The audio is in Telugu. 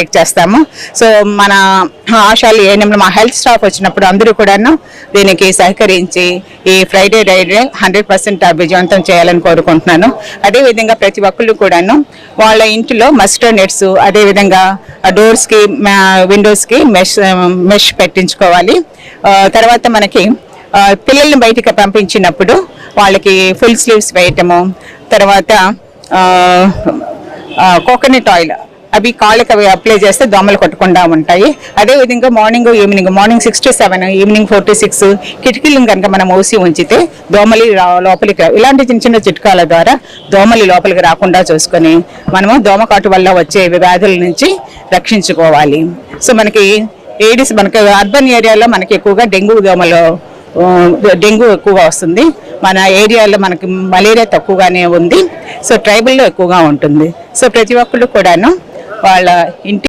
చెక్ చేస్తాము. సో మన ఆశాలు ఏఎన్ఎం మా హెల్త్ స్టాఫ్ వచ్చినప్పుడు అందరూ కూడాను దీనికి సహకరించి ఈ ఫ్రైడే డైడే హండ్రెడ్ పర్సెంట్ విజయవంతం చేయాలని కోరుకుంటున్నాను. అదేవిధంగా ప్రతి ఒక్కళ్ళు కూడాను వాళ్ళ ఇంటిలో మస్టో నెట్స్ అదేవిధంగా డోర్స్కి విండోస్కి మెష్ మెష్ పెట్టించుకోవాలి. తర్వాత మనకి పిల్లల్ని బయటికి పంపించినప్పుడు వాళ్ళకి ఫుల్ స్లీవ్స్ వేయటము తర్వాత కోకోనట్ ఆయిల్ అవి కాళ్ళకి అవి అప్లై చేస్తే దోమలు కొట్టకుండా ఉంటాయి. అదే విధంగా morning evening morning six to seven evening four to six కిటికీలను కనుక మనం మూసి ఉంచితే దోమలు లోపలికి ఇలాంటి చిన్న చిన్న చిట్కాల ద్వారా దోమలు లోపలికి రాకుండా చూసుకొని మనము దోమకాటు వల్ల వచ్చే వ్యాధుల నుంచి రక్షించుకోవాలి. సో మనకి ఏడిస్ మనకి అర్బన్ ఏరియాలో మనకి ఎక్కువగా డెంగ్యూ దోమలు డెంగ్యూ ఎక్కువగా వస్తుంది. మన ఏరియాలో మనకి మలేరియా తక్కువగానే ఉంది. సో ట్రైబల్లో ఎక్కువగా ఉంటుంది. సో ప్రతి ఒక్కళ్ళు కూడాను వాళ్ళ ఇంటి